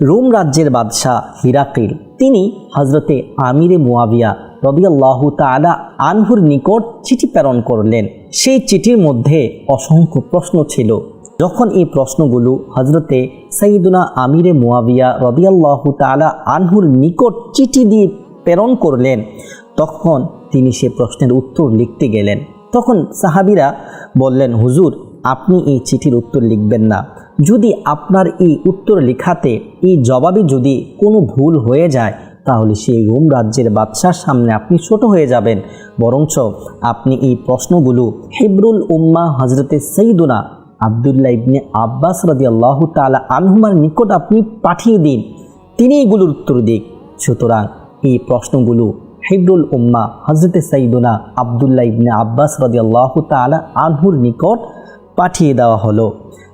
Rome রাজ্যের বাদশাহ হিরাকিল তিনি হজরতে আমিরে মুয়াবিয়া রবিয়াল্লাহু তালা আনহুর নিকট চিঠি প্রেরণ করলেন। সেই চিঠির মধ্যে অসংখ্য প্রশ্ন ছিল। যখন এই প্রশ্নগুলো হজরতে সঈদুনা আমিরে মুয়াবিয়া রবিয়াল্লাহু তালা আনহুর নিকট চিঠি দিয়ে প্রেরণ করলেন, তখন তিনি সে প্রশ্নের উত্তর লিখতে গেলেন। তখন সাহাবিরা বললেন, হুজুর, আপনি এই চিঠির উত্তর লিখবেন না। যদি আপনার এই উত্তর লেখাতে, এই জবাবে যদি কোনো ভুল হয়ে যায়, তাহলে সেই রোম রাজ্যের বাদশার সামনে আপনি ছোট হয়ে যাবেন। বরঞ্চ আপনি এই প্রশ্নগুলো হিবরুল উম্মা হজরতে সঈদুনা আবদুল্লাহ ইবনে আব্বাস রাজি আল্লাহ তালা আনহুমার নিকট আপনি পাঠিয়ে দিন। তিনি এগুলোর উত্তর দিক। সুতরাং এই প্রশ্নগুলো হিবরুল উম্মা হজরতে সঈদুনা আবদুল্লাহ ইবনে আব্বাস রাজি আল্লাহ তালা আনহুর নিকট পাঠিয়ে দেওয়া হলো।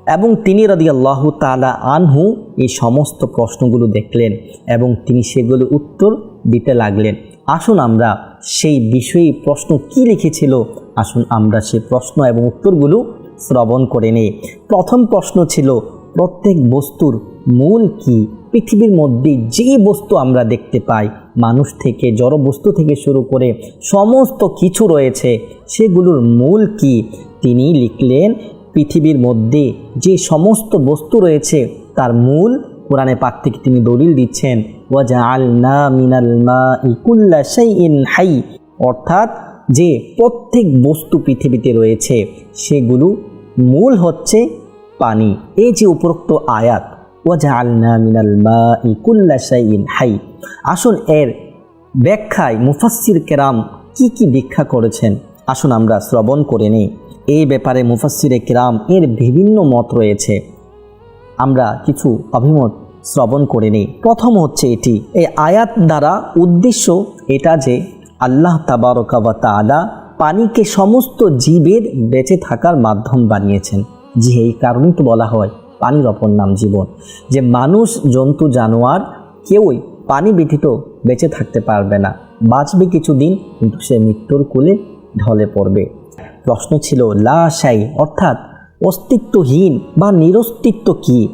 এবং তিনি রাদি আল্লাহ তালা আনহু এই সমস্ত প্রশ্নগুলো দেখলেন এবং তিনি সেগুলো উত্তর দিতে লাগলেন। আসুন আমরা সেই বিষয়ে প্রশ্ন কি লিখেছিল, আসুন আমরা সেই প্রশ্ন এবং উত্তরগুলো শ্রবণ করে নিই। প্রথম প্রশ্ন ছিল, প্রত্যেক বস্তুর মূল কি? পৃথিবীর মধ্যে যে বস্তু আমরা দেখতে পাই, মানুষ থেকে, জড় বস্তু থেকে শুরু করে সমস্ত কিছু রয়েছে, সেগুলোর মূল কি? তিনি লিখলেন পৃথিবীর মধ্যে যে সমস্ত বস্তু রয়েছে, তার মূল কোরআনে পাক থেকে তিনি দলিল দিচ্ছেন ওয়াজা আলনা মিনাল মা ইকুল্লা শাইইন হাই অর্থাৎ যে প্রত্যেক বস্তু পৃথিবীতে রয়েছে, সেগুলো মূল হচ্ছে পানি। এই যে উপরোক্ত আয়াত ওয়াজা আলনা মিনাল মা ইকুল্লা শাইইন হাই আসুন এর ব্যাখ্যায় মুফাসসির কেরাম কি কি ব্যাখ্যা করেছেন, আসুন আমরা শ্রবণ করে নিই। এই ব্যাপারে মুফাসিরে কিরাম এর বিভিন্ন মত রয়েছে। আমরা কিছু অভিমত শ্রবণ করে নিই। প্রথম হচ্ছে এটি। এই আয়াত দ্বারা উদ্দেশ্য এটা যে আল্লাহ তাবারকাবা তালা পানিকে সমস্ত জীবের বেঁচে থাকার মাধ্যম বানিয়েছেন। যে এই কারণেই তো বলা হয় পানির অপর নাম জীবন। যে মানুষ, জন্তু, জানোয়ার কেউই পানি ব্যতীত বেঁচে থাকতে পারবে না। বাঁচবে কিছুদিন কিন্তু সে মৃত্যুর কোলে ঢলে পড়বে। প্রশ্ন ছিল, লা শাই অর্থাৎ, অস্তিত্বহীন বা নিরস্তিত্ব কি?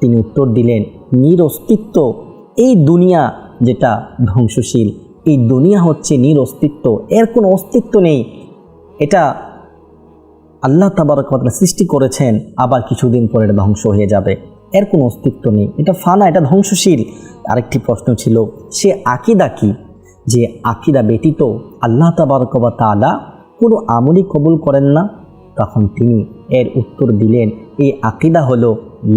তিনি উত্তর দিলেন, নিরস্তিত্ব, এই দুনিয়া যেটা ধ্বংসশীল, এই দুনিয়া হচ্ছে নিরস্তিত্ব, এর কোনো অস্তিত্ব নেই। এটা আল্লাহ তাবারকাতলা সৃষ্টি করেছেন, আবার কিছুদিন পরে এটা ধ্বংস হয়ে যাবে, এর কোনো অস্তিত্ব নেই। এটা ফানা, এটা ধ্বংসশীল। আরেকটি প্রশ্ন ছিল, সে আকিদা কি? যে আকিদা ব্যতীত আল্লাহ তাবারকবা তালা কোনো আমলই কবুল করেন না, তখন তিনি এর উত্তর দিলেন, এই আকিদা হলো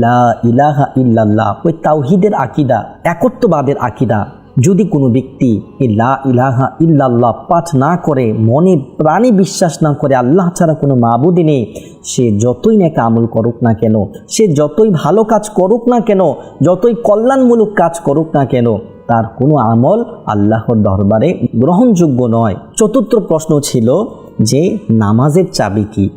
লা ইলাহা ইল্লাল্লাহ, ওই তাওহিদের আকিদা, একত্ববাদের আকিদা। যদি কোনো ব্যক্তি এই লা ইলাহা ইল্লাল্লাহ পাঠ না করে, মনে প্রাণে বিশ্বাস না করে, আল্লাহ ছাড়া কোনো মাবুদি নেই, সে যতই নাকি আমল করুক না কেন, সে যতই ভালো কাজ করুক না কেন, যতই কল্যাণমূলক কাজ করুক না কেন তার কোনো আমল আল্লাহর দরবারে গ্রহণযোগ্য নয়। চতুর্থ প্রশ্ন ছিল যে নামাজের চাবি কি?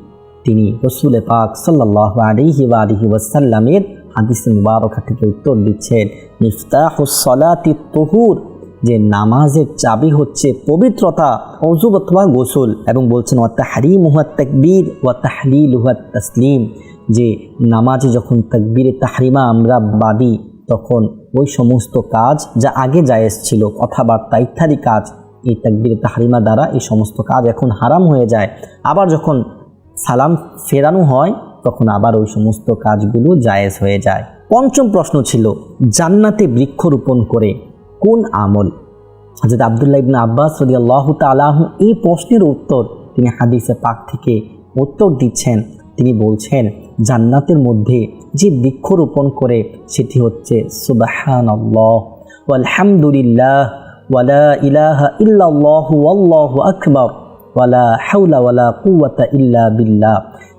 তিনি রসুল পাক সাল্লাহ আলিহি আলিহি ওয়াসাল্লামের হাদিস মুবারকা থেকে উত্তর দিচ্ছেন মিফতাহুসলাতি তহুর যে নামাজের চাবি হচ্ছে পবিত্রতা অজুব অথবা গোসল। এবং বলছেন ওয়াত্তা হারি মুহাত তাকবীর ওয়াত্তা হালি লুহাত তসলিম যে নামাজে যখন তাকবীরে তাহরিমা আমরা বাদি তখন ওই সমস্ত কাজ যা আগে জায়েজ ছিল, কথাবার্তা ইত্যাদি কাজ, এই তাকবির তাহরিমা দ্বারা এই সমস্ত কাজ এখন হারাম হয়ে যায়। আবার যখন সালাম ফেরানো হয়, তখন আবার ওই সমস্ত কাজগুলো জায়েজ হয়ে যায়। পঞ্চম প্রশ্ন ছিল, জান্নাতে বৃক্ষরোপণ করে কোন আমল? হাজরত আবদুল্লাহ ইবনা আব্বাস সদি আল্লাহ তালাহ এই প্রশ্নের উত্তর তিনি হাদিসে পাক থেকে উত্তর দিচ্ছেন। তিনি বলছেন, জান্নাতের মধ্যে যে বৃক্ষরোপণ করে, সেটি হচ্ছে সুবাহান আলহামদুলিল্লাহ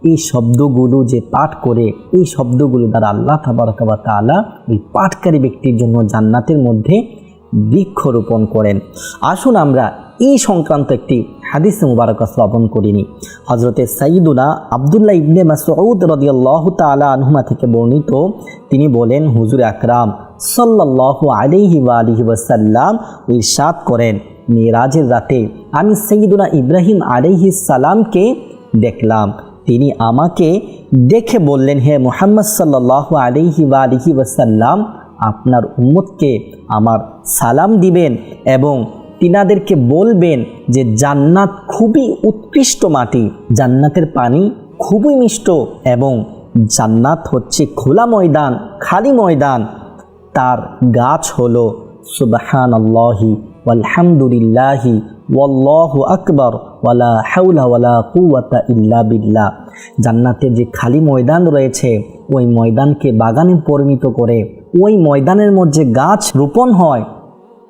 এই শব্দগুলো যে পাঠ করে, এই শব্দগুলো দ্বারা আল্লাহ তাবারকাবা তাআলা ওই পাঠকারী ব্যক্তির জন্য জান্নাতের মধ্যে বৃক্ষরোপণ করেন। আসুন আমরা এই সংক্রান্ত একটি হাদিস মুবারক শ্রবণ করিনি। হজরতে সাইদুনা আবদুল্লাহ ইবনে মাসউদ রদিয়াল্লাহ তালা আনহুমা থেকে বর্ণিত, তিনি বলেন, হুজুর আকরাম সাল্লাহ আলিহি বা আলিহি ওয়াসাল্লাম ইরশাদ করেন। মেরাজের রাতে আমি সঈদুনা ইব্রাহিম আলিহি সালামকে দেখলাম। তিনি আমাকে দেখে বললেন, হে মোহাম্মদ সাল্লাহ আলিহি বা আলিহি ওয়াসাল্লাম আপনার উম্মতকে আমার সালাম দিবেন এবং তিনাদেরকে বলবেন যে জান্নাত খুবই উৎকৃষ্ট মাটি, জান্নাতের পানি খুবই মিষ্ট এবং জান্নাত হচ্ছে খোলা ময়দান, খালি ময়দান। তার গাছ হলো সুবাহান আল্লাহি আলহামদুলিল্লাহি ওয়াল্লাহু আকবর ওয়ালা হাউলা ওয়ালা কুওয়াতা ইল্লা বিল্লাহ। জান্নাতের যে খালি ময়দান রয়েছে, ওই ময়দানকে বাগানে পরিণত করে ওই ময়দানের মধ্যে গাছ রোপণ হয়,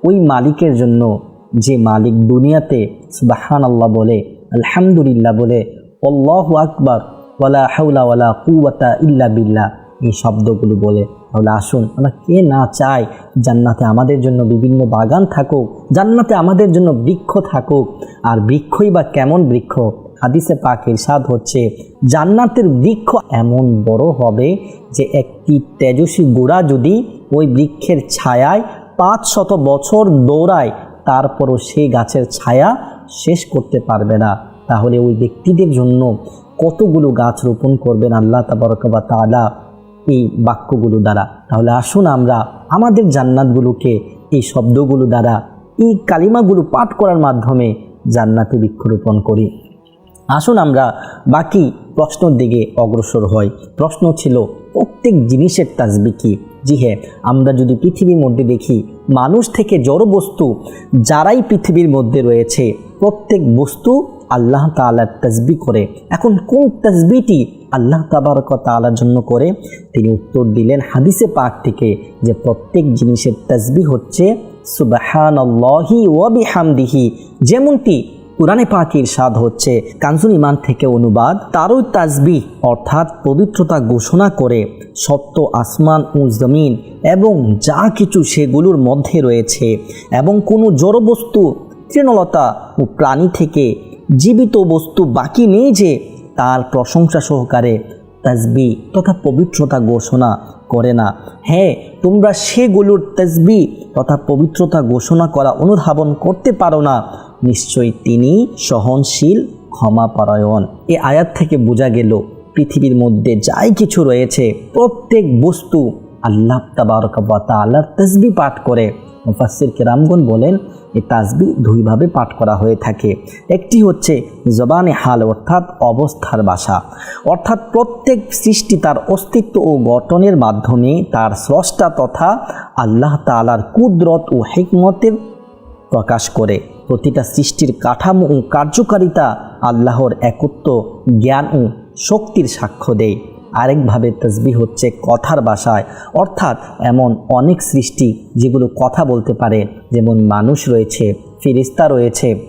ওই মালিকের জন্য যে মালিক দুনিয়াতে সুবাহান আল্লাহ বলে, আলহামদুলিল্লাহ বলে অল্লাহ আকবর, ওয়ালা হাউলা ওয়ালা কুওয়াতা ইল্লা বিল্লা এই শব্দগুলো বলে। তাহলে আসুন, আমরা কে না চাই জান্নাতে আমাদের জন্য বিভিন্ন বাগান থাকুক, জান্নাতে আমাদের জন্য বৃক্ষ থাকুক, আর বৃক্ষই বা কেমন বৃক্ষ? হাদিসে পাক ইরশাদ হচ্ছে, জান্নাতের বৃক্ষ এমন বড় হবে যে একটি তেজস্বী গোড়া যদি ওই বৃক্ষের ছায়ায় পাঁচ শত বছর দৌড়ায়, তারপরও সেই গাছের ছায়া শেষ করতে পারবে না। তাহলে ওই ব্যক্তিদের জন্য কতগুলো গাছ রোপণ করবেন আল্লাহ তাবরকবা তালা এই বাক্যগুলো দ্বারা? তাহলে আসুন আমরা আমাদের জান্নাতগুলোকে এই শব্দগুলো দ্বারা, এই কালিমাগুলো পাঠ করার মাধ্যমে জান্নাতে বৃক্ষরোপণ করি। আসুন আমরা বাকি প্রশ্নর দিকে অগ্রসর হই। প্রশ্ন ছিল, প্রত্যেক জিনিসের তাজবি কি? জি হ্যাঁ আমরা যদি পৃথিবীর মধ্যে দেখি, মানুষ থেকে জড় বস্তু যারাই পৃথিবীর মধ্যে রয়েছে, প্রত্যেক বস্তু আল্লাহ তালার তসবি করে। এখন কোন তসবিটি আল্লাহ তাবারক তালার জন্য করে? তিনি উত্তর দিলেন হাদিসে পাক থেকে যে প্রত্যেক জিনিসের তসবি হচ্ছে সুবাহান আল্লাহি ওয়াবিহামদিহি যেমনটি কোরআনে পাকির স্বাদ হচ্ছে কানজুল ইমান থেকে অনুবাদ, তারই তাজবি অর্থাৎ পবিত্রতা ঘোষণা করে সত্য আসমান ও জমিন এবং যা কিছু সেগুলোর মধ্যে রয়েছে এবং কোনো জড়বস্তু তৃণলতা ও প্রাণী থেকে জীবিত বস্তু বাকি নেই যে তার প্রশংসা সহকারে তাজবি তথা পবিত্রতা ঘোষণা করে না। হ্যাঁ তোমরা সেগুলোর তসবি তথা পবিত্রতা ঘোষণা করা অনুধাবন করতে পারো না। নিশ্চয়ই তিনি সহনশীল, ক্ষমাপরায়ণ। এ আয়াত থেকে বোঝা গেল, পৃথিবীর মধ্যে যাই কিছু রয়েছে, প্রত্যেক বস্তু আল্লাহ তাবারকাবা তাল্লাহর তসবি পাঠ করে। মুফাসির কেরামগন বলেন এই তাজবি দুইভাবে পাঠ করা হয়ে থাকে। একটি হচ্ছে জবানে হাল, অর্থাৎ অবস্থার ভাষা অর্থাৎ প্রত্যেক সৃষ্টি তার অস্তিত্ব ও গঠনের মাধ্যমে তার স্রষ্টা তথা আল্লাহ তালার কুদরত ও হেকমতের প্রকাশ করে। প্রতিটা সৃষ্টির কাঠামো ও কার্যকারিতা আল্লাহর একত্ব, জ্ঞান ও শক্তির সাক্ষ্য দেয়। আরেকভাবে তসবি হচ্ছে কথার ভাষায় অর্থাৎ এমন অনেক সৃষ্টি যেগুলো কথা বলতে পারে। যেমন মানুষ রয়েছে ফিরিস্তা রয়েছে।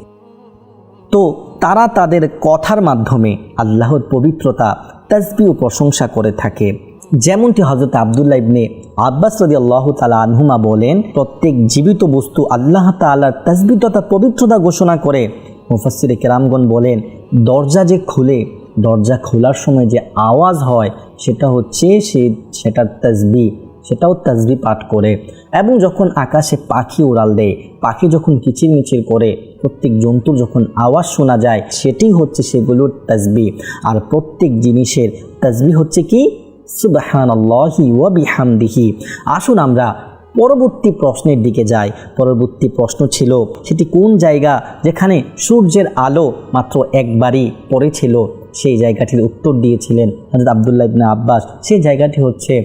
তো তারা তাদের কথার মাধ্যমে আল্লাহর পবিত্রতা তসবি ও প্রশংসা করে থাকে। যেমনটি হজরত আবদুল্লাহ ইবনে আব্বাস রদি আল্লাহ তালা আনহুমা বলেন, প্রত্যেক জীবিত বস্তু আল্লাহ তালার তসবি তথা পবিত্রতা ঘোষণা করে। মুফাসির কেরামগন বলেন, দরজা যে খুলে, দরজা খোলার সময় যে আওয়াজ হয়, সেটা হচ্ছে সে, সেটার তসবি সেটাও তসবি পাঠ করে। এবং যখন আকাশে পাখি উড়াল দেয়, পাখি যখন কিচির মিচির করে, প্রত্যেক জন্তুর যখন আওয়াজ শোনা যায়, সেটি হচ্ছে সেগুলোর তসবি আর প্রত্যেক জিনিসের তসবি হচ্ছে কি? সুবাহান আল্লাহি ওয়াবিহামদিহি আসুন আমরা পরবর্তী প্রশ্নের দিকে যাই। পরবর্তী প্রশ্ন ছিল, সেটি কোন জায়গা যেখানে সূর্যের আলো মাত্র একবারই পড়েছিল? সেই জায়গাটির উত্তর দিয়েছিলেন হজরত আবদুল্লাহ ইবনে আব্বাস। সেই জায়গাটি হচ্ছে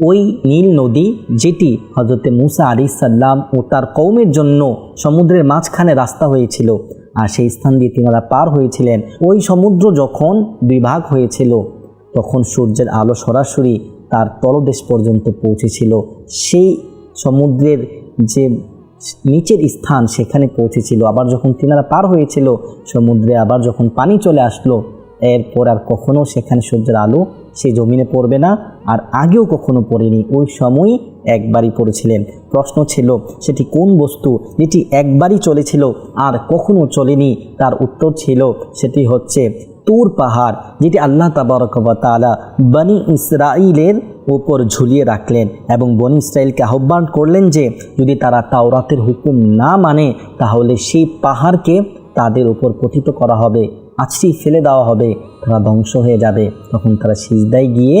ওই নীল নদী যেটি হজরতে মুসা আলি সাল্লাম ও তার কৌমের জন্য সমুদ্রের মাঝখানে রাস্তা হয়েছিল। আর সেই স্থান দিয়ে তিনারা পার হয়েছিলেন। ওই সমুদ্র যখন দুই ভাগ হয়েছিল তখন সূর্যের আলো সরাসরি তার তলদেশ পর্যন্ত পৌঁছেছিল। সেই সমুদ্রের যে নিচের স্থান, সেখানে পৌঁছেছিল। আবার যখন তিনারা পার হয়েছিল সমুদ্রে, আবার যখন পানি চলে আসলো, এরপর আর কখনো সেখানে সূর্যের আলো সে জমিনে পড়বে না, আর আগেও কখনো পড়েনি। ওই সময়ই একবারই পড়েছিলেন। প্রশ্ন ছিল, সেটি কোন বস্তু? যেটি একবারই চলেছিল আর কখনো চলেনি। তার উত্তর ছিল, সেটি হচ্ছে তুর পাহাড়, যেটি আল্লাহ তাবারকবা তালা বনি ইসরাইলের উপর ঝুলিয়ে রাখলেন এবং বনি ইসরায়েলকে আহ্বান করলেন যে, যদি তারা তাওরাতের হুকুম না মানে তাহলে সেই পাহাড়কে তাদের উপর পতিত করা হবে আছড়ি ফেলে দেওয়া হবে, তারা ধ্বংস হয়ে যাবে। তখন তারা সিজদায় গিয়ে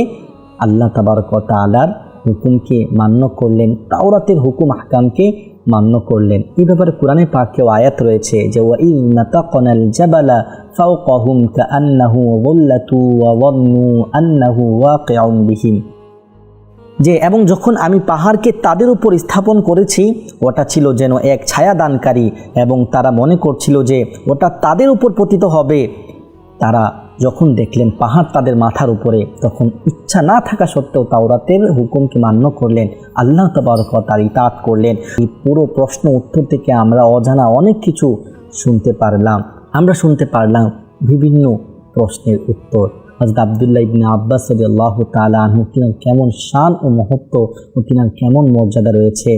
আল্লাহ তাবারক তালার হুকুমকে মান্য করলেন। তাওরাতের হুকুম হাকামকে মান্য করলেন। এই ব্যাপারে কোরআনে পাকেও আয়াত রয়েছে যে আন্নাহু যে, এবং যখন আমি পাহাড়কে তাদের উপর স্থাপন করেছি, ওটা ছিল যেন এক ছায়া দানকারী এবং তারা মনে করছিল যে, ওটা তাদের উপর পতিত হবে তারা যখন দেখলেন পাহাড় তাদের মাথার উপরে, তখন ইচ্ছা না থাকা সত্ত্বেও তাওরাতের হুকুমকে মান্য করলেন। আল্লাহ তবরক তার ইতাত করলেন। এই পুরো প্রশ্ন উত্তর থেকে আমরা অজানা অনেক কিছু শুনতে পারলাম। আমরা শুনতে পারলাম বিভিন্ন প্রশ্নের উত্তর। হজরত আবদুল্লাহ ইবনে আব্বাস সদি আল্লাহ তালা আনহু তিনার কেমন শান ও মহত্ব ও তিনার কেমন মর্যাদা রয়েছে।